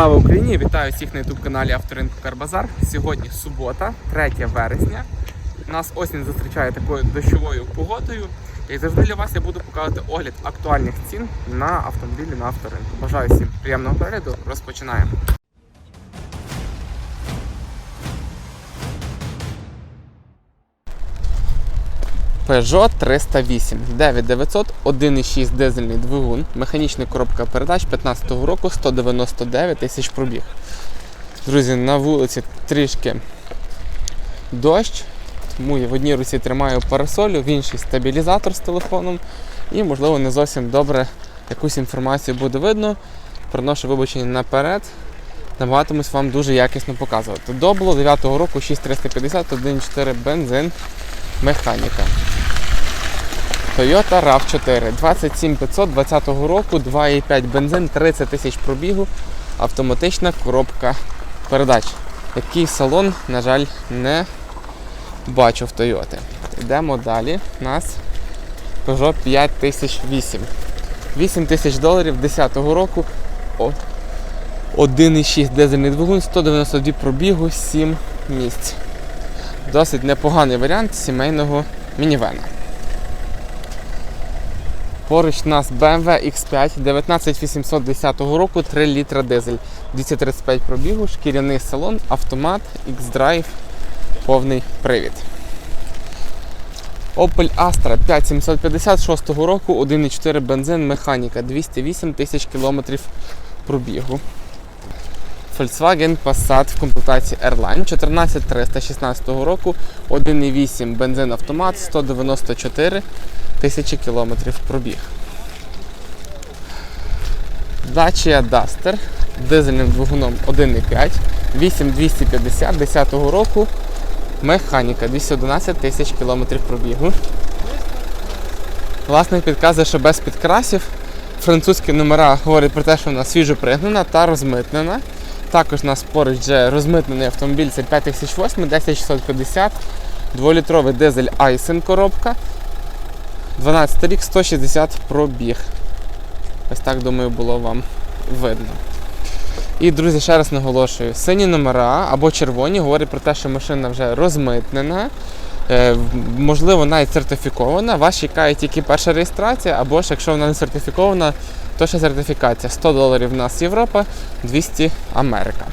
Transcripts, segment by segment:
Слава Україні! Вітаю всіх на ютуб-каналі Авторинку Карбазар. Сьогодні субота, 3 вересня. Нас осінь зустрічає такою дощовою погодою. І завжди для вас я буду показувати огляд актуальних цін на автомобілі на авторинку. Бажаю всім приємного перегляду. Розпочинаємо. Peugeot 308 9900 1,6 дизельний двигун, механічна коробка передач 15 року 199 тисяч пробіг. Друзі, на вулиці трішки дощ, тому я в одній руці тримаю парасолю, в іншій стабілізатор з телефоном і, можливо, не зовсім добре якусь інформацію буде видно. Приношу вибачення наперед. Намагатимусь вам дуже якісно показувати. До було 9 року 6350 1.4 бензин механіка. Toyota RAV4 27500 20 року, 2,5 бензин, 30 тисяч пробігу, автоматична коробка передач. Який салон, на жаль, не бачу в Toyota. Йдемо далі. У нас Peugeot 5008. 8 тисяч доларів 10 року. 1,6 дизельний двигун, 192 пробігу, 7 місць. Досить непоганий варіант сімейного мінівена. Поруч у нас BMW X5 19810 року, 3 літра дизель, 235 пробігу, шкіряний салон, автомат, X-Drive, повний привід. Opel Astra 5756 року, 1,4 бензин, механіка, 208 тисяч кілометрів пробігу. Volkswagen Passat в комплектації Airline 14316 року, 1,8 бензин автомат, 194 тисячі кілометрів пробіг. Dacia Duster дизельним двигуном 1,5, 8250 10 року, механіка 211 тисяч кілометрів пробігу. Власник підказує, що без підкрасів. Французькі номера говорять про те, що вона свіжо пригнана та розмитнена. Також у нас поруч вже розмитнений автомобіль, це 5008, 10650, 2-літровий дизель Айсен коробка. 12 рік, 160 пробіг. Ось так, думаю, було вам видно. І, друзі, ще раз наголошую: сині номера або червоні говорять про те, що машина вже розмитнена, е, можливо, навіть сертифікована. Вас чекає тільки перша реєстрація, або ж якщо вона не сертифікована, то ще сертифікація. 100 доларів в нас Європа, 200 Америка.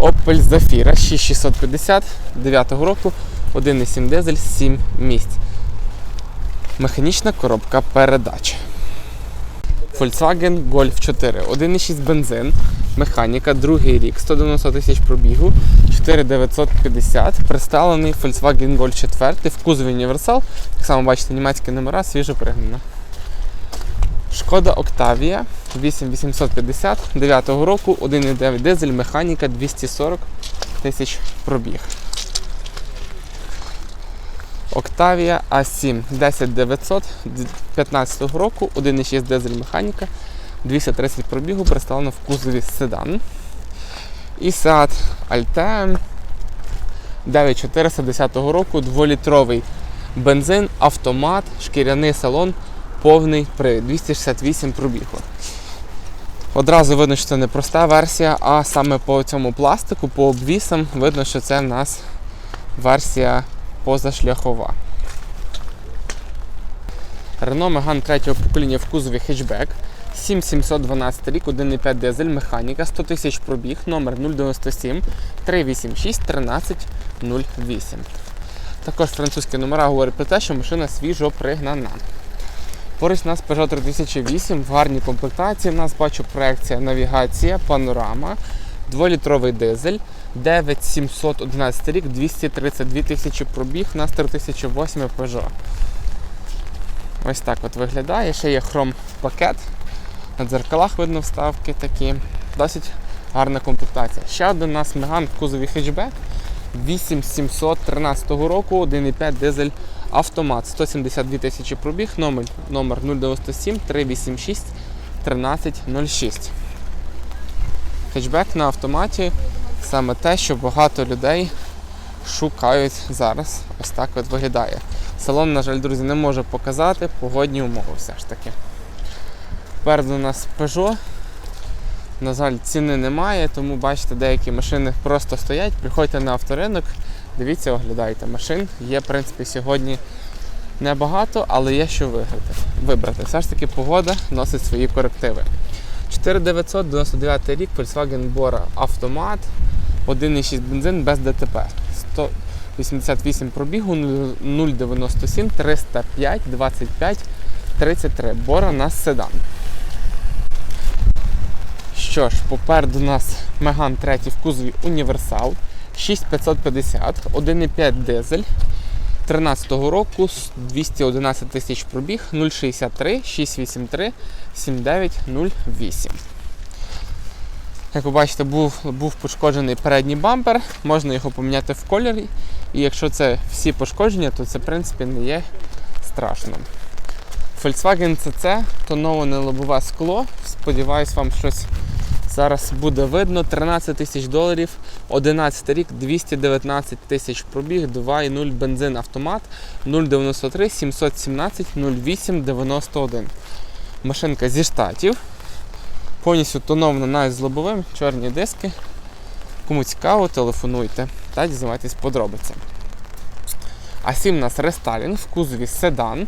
Opel Zafira 6650 9 року, 1,7 дизель, 7 місць. Механічна коробка передач. Volkswagen Golf 4, 1,6 бензин, механіка, другий рік, 190 тисяч пробігу, 4950, представлений Volkswagen Golf 4 в кузові універсал. Так само бачите, німецькі номера, свіжо пригнана. Шкода Octavia 8850 9 року, 1,9 дизель, механіка, 240 тисяч пробіг. Octavia A7 10900 15 року, 1,6 дизель механіка, 230 пробігу, представлено в кузові седан. І Seat Altea 9410 року, 2-літровий бензин, автомат, шкіряний салон, повний привід, 268 пробігу. Одразу видно, що це не проста версія, а саме по цьому пластику, по обвісам, видно, що це в нас версія позашляхова. Renault Megane третього покоління в кузові хетчбек. 7712 рік, 1,5 дизель, механіка, 100 тисяч пробіг, номер 097 386 1308. Також французькі номера говорять про те, що машина свіжо пригнана. Поруч нас Peugeot 3008 в гарній комплектації. У нас бачу проекція, навігація, панорама, 2-літровий дизель, 9711 рік, 232 тисячі пробіг, у нас 3008 Peugeot. Ось так от виглядає. Ще є хром пакет. На дзеркалах видно вставки такі. Досить гарна комплектація. Ще один у нас Меган в кузові хетчбек 8713 року, 1,5 дизель автомат, 172 тисячі пробіг, номер, номер 097 386 1306. Хетчбек на автоматі саме те, що багато людей шукають зараз. Ось так от виглядає. Салон, на жаль, друзі, не може показати погодні умови все ж таки. Попереду у нас Peugeot На жаль, ціни немає, тому бачите, деякі машини просто стоять. Приходьте на авторинок, дивіться, оглядайте. Машин є, в принципі, сьогодні небагато, але є що виграти. вибрати. Все ж таки погода носить свої корективи. 4999 рік Volkswagen Bora автомат, 1,6 бензин без ДТП. 188 пробігу, 097 305 25 33. Бора на седан. Що ж, попереду нас Меган 3 в кузові Універсал 6550, 1,5 дизель 13-го року, 211 тисяч пробіг, 063 683 7908. Як ви бачите, був, був пошкоджений передній бампер, можна його поміняти в кольорі. І якщо це всі пошкодження, то це в принципі не є страшно. Volkswagen CC, тоноване лобове скло. Сподіваюсь, вам щось зараз буде видно. 13 тисяч доларів, 11 рік, 219 тисяч пробіг, 2,0 бензин автомат, 093 717 08 91. Машинка зі штатів. Повністю тонована навіть з лобовим, чорні диски. Кому цікаво, телефонуйте та дізнавайтесь подробиці. А 7 у нас рестайлінг в кузові седан.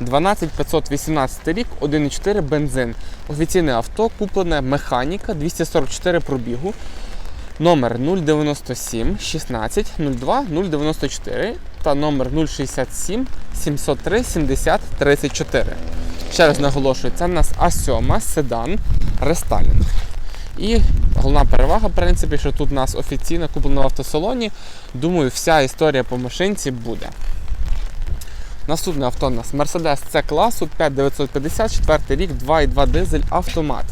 12518 рік, 1,4 бензин. Офіційне авто, куплене механіка 244 пробігу. Номер 097 16 02 094 та номер 067 703 70 34. Ще раз наголошую, це в нас А7 седан рестайлінг. І головна перевага, в принципі, що тут у нас офіційно куплено в автосалоні. Думаю, вся історія по машинці буде. Наступне авто у нас Mercedes C класу 5950, 4 рік, 2,2 дизель автомат.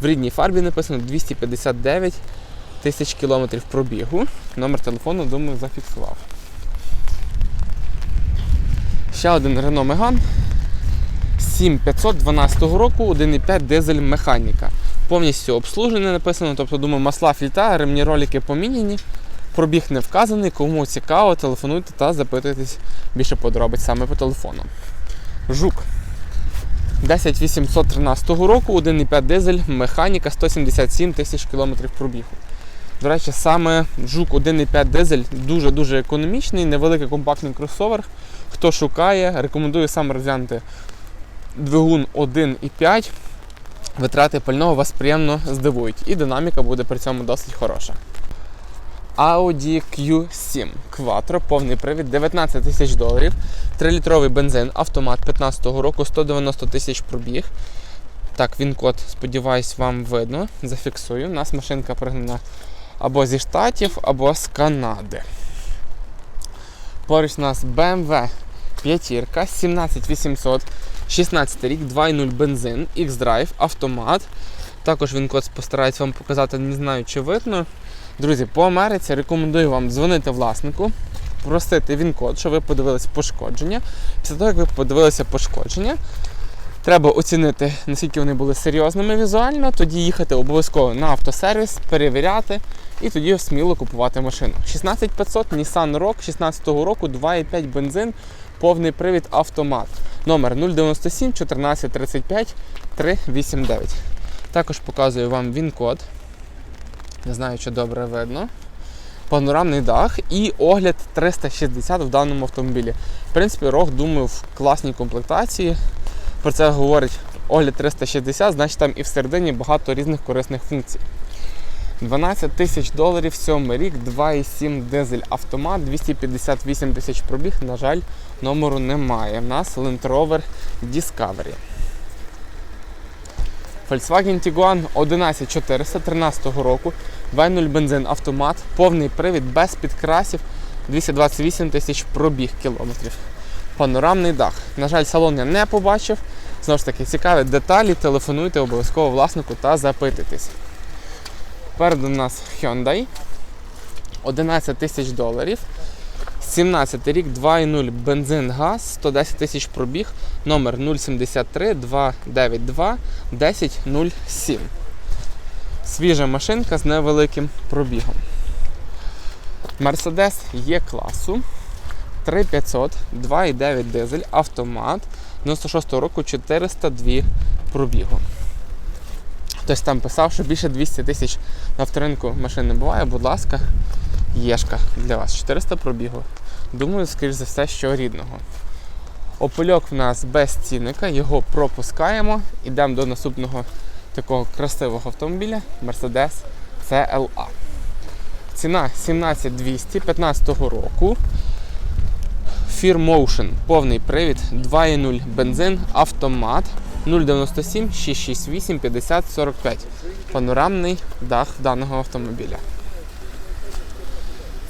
В рідній фарбі написано 259 тисяч кілометрів пробігу. Номер телефону, думаю, зафіксував. Ще один Renault Megane 7512 року, 1,5 дизель механіка. Повністю обслужене написано, тобто, думаю, масла фільта, ремні ролики поміняні. Пробіг не вказаний, кому цікаво, телефонуйте та запитуйтесь більше подробиць саме по телефону. Жук 10813 року, 1,5 дизель, механіка 177 тисяч кілометрів пробігу. До речі, саме жук 1,5 дизель дуже-дуже економічний, невеликий компактний кросовер. Хто шукає, рекомендую саме розглянути двигун 1,5. Витрати пального вас приємно здивують, і динаміка буде при цьому досить хороша. Audi Q7 Quattro, повний привід, 19 тисяч доларів, 3-літровий бензин, автомат 15-го року, 190 тисяч пробіг. Так, він код, сподіваюсь, вам видно. Зафіксую. У нас машинка пригнана або зі Штатів, або з Канади. Поруч у нас BMW 5, 17800, 16 рік, 2.0 бензин, X-Drive, автомат. Також він код постарається вам показати, не знаю, чи видно. Друзі, по Америці рекомендую вам дзвонити власнику, просити він код, щоб ви подивились пошкодження. Після того, як ви подивилися пошкодження, треба оцінити, наскільки вони були серйозними візуально, тоді їхати обов'язково на автосервіс, перевіряти і тоді сміло купувати машину. 16500 Nissan Rogue 16 року, 2,5 бензин, повний привід автомат. Номер 097 14 35 389. Також показую вам він-код. Не знаю, чи добре видно. Панорамний дах і огляд 360 в даному автомобілі. В принципі, рог, думаю, в класній комплектації. Про це говорить огляд 360, значить там і всередині багато різних корисних функцій. 12 тисяч доларів 7 рік, 2,7 дизель автомат, 258 тисяч пробіг, на жаль, номеру немає. У нас Land Rover Discovery. Volkswagen Tiguan 11400 13 року, 2.0 бензин автомат, повний привід без підкрасів, 228 тисяч пробіг кілометрів. Панорамний дах. На жаль, салон я не побачив. Знову ж таки, цікаві деталі, телефонуйте обов'язково власнику та запитуйтесь. Попереду у нас Hyundai 11 тисяч доларів. 17 рік, 2,0 бензин газ, 110 тисяч пробіг, номер 073 292 1007. Свіжа машинка з невеликим пробігом. Mercedes є класу 3500, 2,9 дизель, автомат 96 року 402 пробігу. Хтось там писав, що більше 200 тисяч на авторинку машин не буває, будь ласка, єшка для вас. 400 пробігу. Думаю, скоріш за все, що рідного. Опельок в нас без цінника, його пропускаємо. Ідемо до наступного такого красивого автомобіля Mercedes CLA. Ціна 17200 15 року. Fear Motion, повний привід, 2.0 бензин, автомат 097 668 50 45. Панорамний дах даного автомобіля.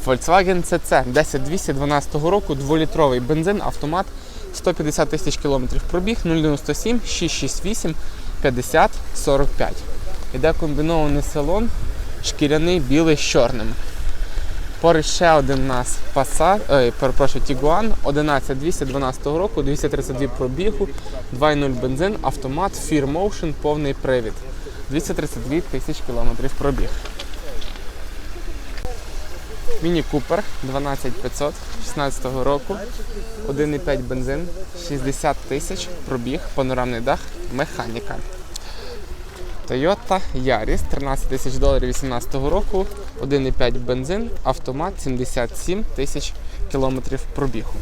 Volkswagen CC 10212 року, 2-літровий бензин, автомат, 150 тисяч кілометрів пробіг, 097 668 50 45. Іде комбінований салон, шкіряний білий з чорним. Поруч ще один у нас Passat, ой, перепрошую, Tiguan 11212 року, 232 пробігу, 2.0 бензин, автомат, Fear Motion, повний привід. 232 тисяч кілометрів пробіг. Міні Купер 12500 16 року, 1,5 бензин, 60 тисяч пробіг, панорамний дах, механіка. Toyota Yaris 13 тисяч доларів 18 року, 1,5 бензин, автомат 77 тисяч кілометрів пробігу.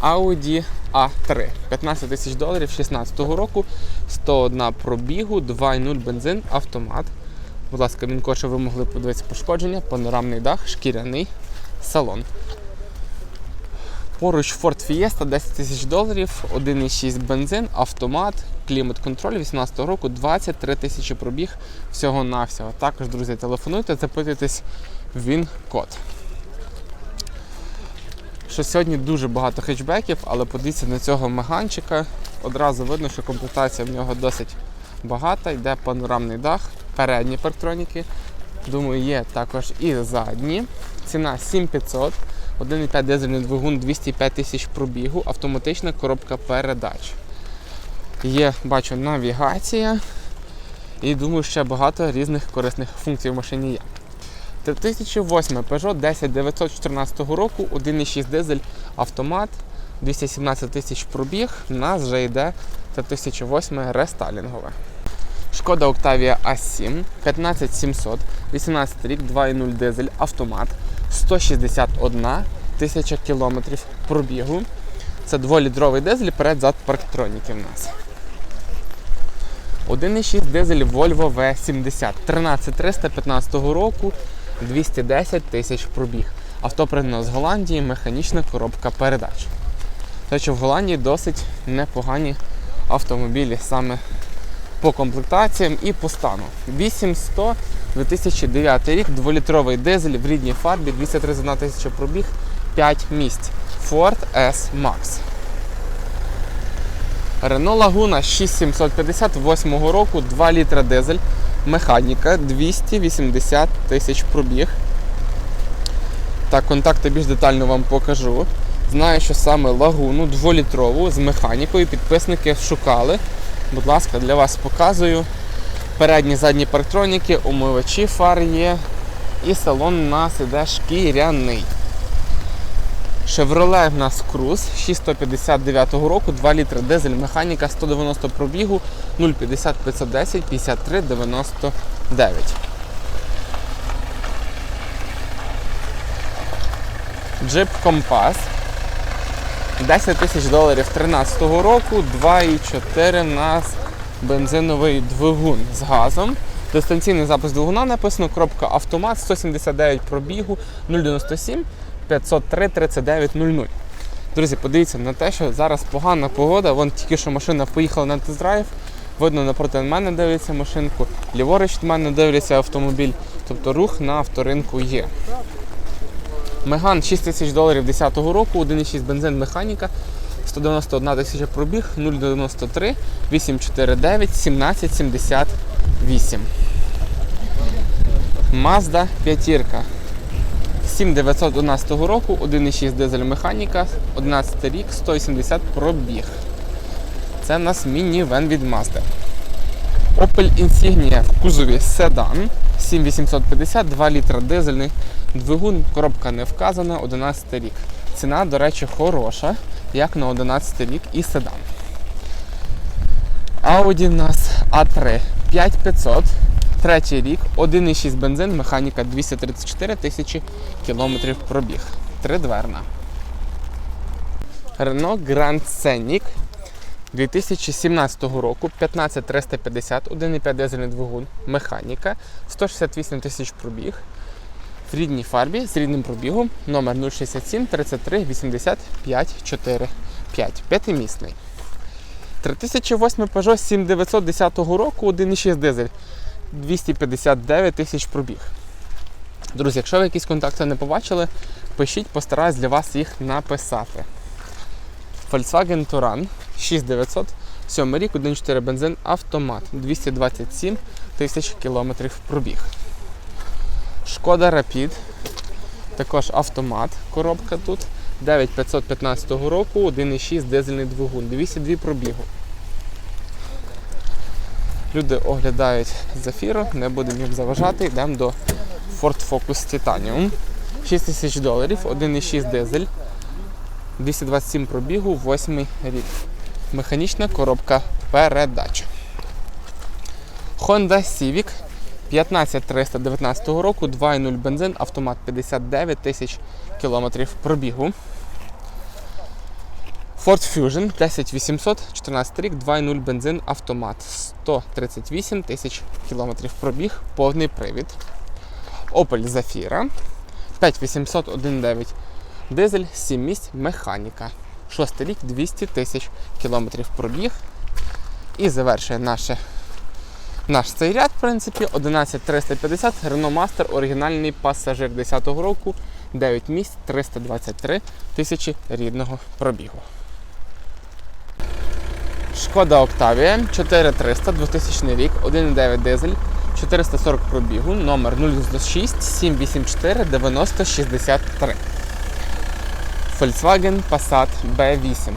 Audi A3 15 тисяч доларів 16 року, 101 пробігу, 2,0 бензин, автомат. Будь ласка, він коше ви могли подивитися пошкодження, панорамний дах, шкіряний салон. Поруч Ford Fiesta 10 тисяч доларів, 1,6 бензин, автомат, клімат-контроль 18 року, 23 тисячі пробіг всього-навсього. Також, друзі, телефонуйте, запитуйтесь він код. Що сьогодні дуже багато хетчбеків, але подивіться на цього меганчика. Одразу видно, що комплектація в нього досить багата, йде панорамний дах, передні парктроніки. Думаю, є також і задні. Ціна 7500. 1,5 дизельний двигун 205 тисяч пробігу, автоматична коробка передач. Є, бачу, навігація. І думаю, ще багато різних корисних функцій в машині є. 3008 Peugeot 10914 року, 1,6 дизель автомат, 217 тисяч пробіг. У нас вже йде 3008 рестайлінгове. Шкода Octavia A7 15700, 18 рік, 2,0 дизель, автомат, 161 тисяча кілометрів пробігу. Це 2-літровий дизель, перед-зад парктроніки в нас. 1,6 дизель Volvo V70 13315 року, 210 тисяч пробіг. Авто придбано з Голландії, механічна коробка передач. Що в Голландії досить непогані автомобілі саме по комплектаціям і по стану. 8100 2009 рік, 2-літровий дизель в рідній фарбі, 231 тисяча пробіг, 5 місць. Ford S Max. Renault Laguna 6758 року, 2 літра дизель, механіка, 280 тисяч пробіг. Так, контакти більш детально вам покажу. Знаю, що саме лагуну 2-літрову з механікою підписники шукали. Будь ласка, для вас показую. Передні задні парктроніки, умивачі фар є. І салон у нас іде шкіряний. Chevrolet в нас Cruze 659 року, 2 літри дизель, механіка 190 пробігу, 050 510 53 99. Jeep Compass 10 тисяч доларів 13 року, 2,4 у нас бензиновий двигун з газом. Дистанційний запис двигуна написано, коробка автомат, 179 пробігу, 097 503 3900. Друзі, подивіться на те, що зараз погана погода. Вон тільки що машина поїхала на тест-драйв. Видно, напроти мене дивиться машинку, ліворуч від мене дивляться автомобіль. Тобто рух на авторинку є. Меган 6 тисяч доларів 10 року, 1,6 бензин механіка, 191 тисяча пробіг, 093 849 1778. Mazda 5. 7911 року, 1,6 дизель механіка, 11 рік, 180 пробіг. Це у нас міні-вен від Mazda. Opel Insignia в кузові седан 7850, 2 літра дизельний двигун, коробка не вказана, 11 рік. Ціна, до речі, хороша, як на 11 рік і седан. Audi у нас A3 5500. Третій рік, 1,6 бензин, механіка 234 тисячі кілометрів пробіг. Тридверна. Renault Grand Scenic 2017 року 15350, 1,5 дизельний двигун, механіка, 168 тисяч пробіг. В рідній фарбі з рідним пробігом номер 067 33 85 45. П'ятимісний. 3008 Peugeot 7910 року, 1,6 дизель, 259 тисяч пробіг. Друзі, якщо ви якісь контакти не побачили, пишіть, постараюсь для вас їх написати. Volkswagen Touran 6900, 7 рік, 1.4 бензин, автомат, 227 тисяч кілометрів пробіг. Шкода Rapid, також автомат, коробка тут, 9515 року, 1.6 дизельний двигун, 202 пробігу. Люди оглядають Zafiro, не будемо їм заважати, йдемо до Ford Focus Titanium. 6 тисяч доларів, 1.6 дизель, 227 пробігу, 8 рік. Механічна коробка передач. Honda Civic 15319 року, 2.0 бензин, автомат 59 тисяч кілометрів пробігу. Ford Fusion 10800, 14 рік, 2.0 бензин, автомат 138 тисяч кілометрів пробіг, повний привід. Opel Zafira 5800, 1.9 дизель, 7 місць, механіка. 6 рік, 200 тисяч кілометрів пробіг. І завершує наше, наш цей ряд, в принципі, 11350 Renault Master, оригінальний пасажир 10-го року, 9 місць, 323 тисячі рідного пробігу. Шкода Octavia 4300 2000 рік, 1,9 дизель, 440 пробігу, номер 006 784 9063. Volkswagen Passat B8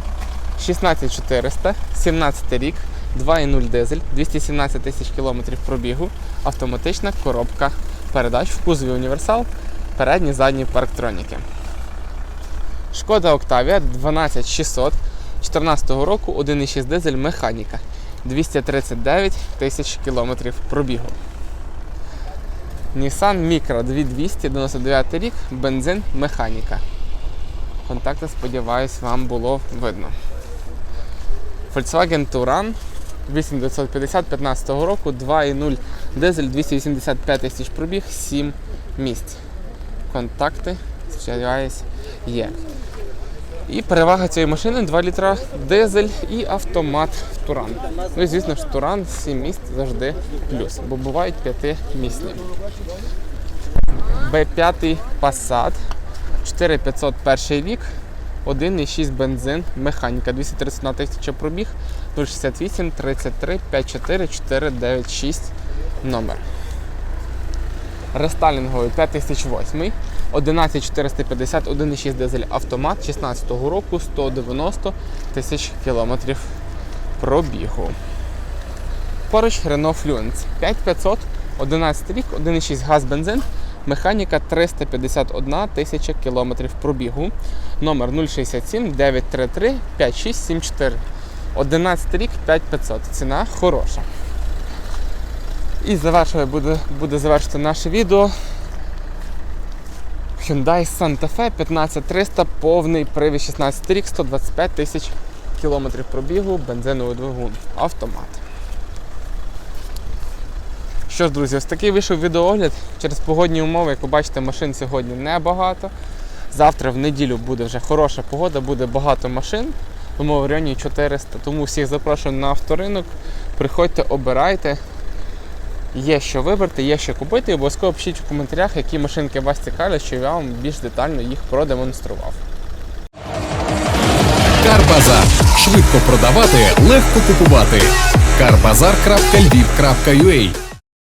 16400, 17 рік, 2,0 дизель, 217 тисяч кілометрів пробігу, автоматична коробка передач в кузові універсал, передні задні парктроніки. Шкода Octavia 12600 2014 року 1,6 дизель механіка. 239 тисяч кілометрів пробігу. Nissan Micra 2200 99 рік, бензин механіка. Контакти, сподіваюсь, вам було видно. Volkswagen Touran 8950 15 року, 2,0 дизель, 285 тисяч пробіг, 7 місць. Контакти, сподіваюсь, є. І перевага цієї машини 2 літра дизель і автомат в Туран. Ну і звісно ж, Туран 7 місць завжди плюс, бо бувають 5 місні. B5 Passat 4500 перший рік, 1,6 бензин, механіка, 231 тисяча пробіг, 068 33 54 496 номер. Рестайлінговий 5008, 11450, 1,6 дизель автомат 16 року, 190 тисяч кілометрів пробігу. Поруч Renault Fluence 5500, 11 рік, 1,6 газ бензин, механіка 351 тисяча кілометрів пробігу. Номер 067 933 5674. 11 рік 5500. Ціна хороша. І завершує буде, буде завершити наше відео. Hyundai Santa Fe 15300, повний привід 16 рік, 125 тисяч кілометрів пробігу, бензиновий двигун, автомат. Що ж, друзі, ось такий вийшов відеоогляд. Через погодні умови, як ви бачите, машин сьогодні небагато. Завтра в неділю буде вже хороша погода, буде багато машин. Тому в районі 400. Тому всіх запрошую на авторинок. Приходьте, обирайте. Є що вибрати, є що купити. І обов'язково пишіть в коментарях, які машинки вас цікавлять, щоб я вам більш детально їх продемонстрував. Карбазар. Швидко продавати, легко купувати. Карбазар.львів.ua